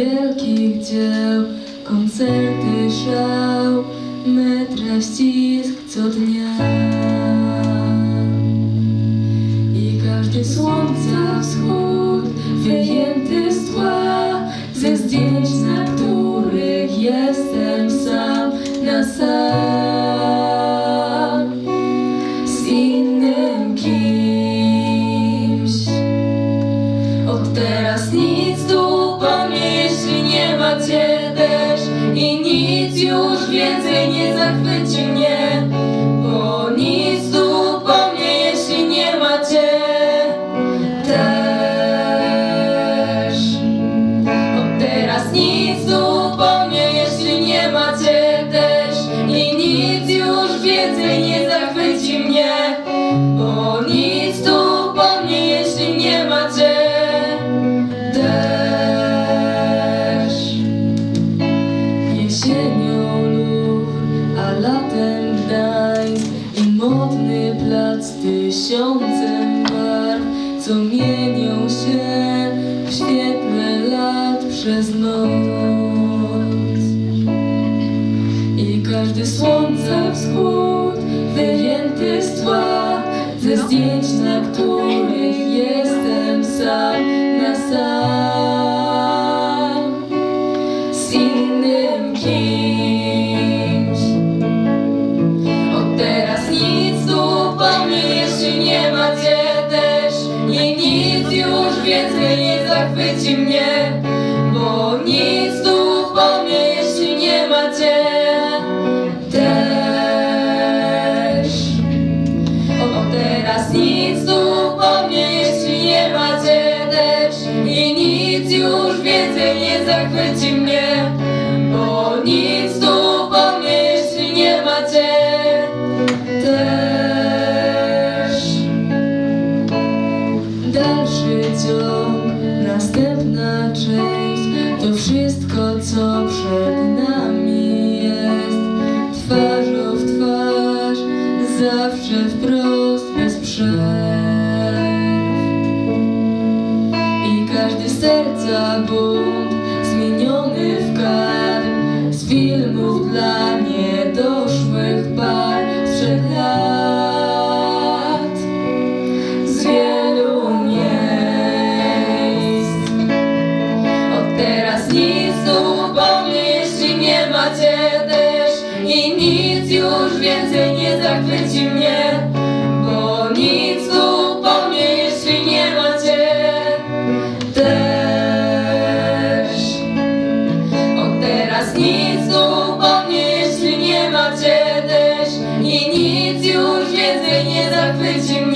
wielkich dzieł. Koncerty, szał, metra ścisk co dnia. I każdy słońca wschód wyjęty z tła Ze zdjęć, na których jestem sam. Tysiącem barw, co mienią się w świetle lat przez noc. I każdy słońca wschód wyjęty z tła, ze zdjęć, więcej nie zachwyci mnie, bo nic zawsze wprost, bez przerw. I każdy serca bunt, zmieniony w kar Z filmów dla did you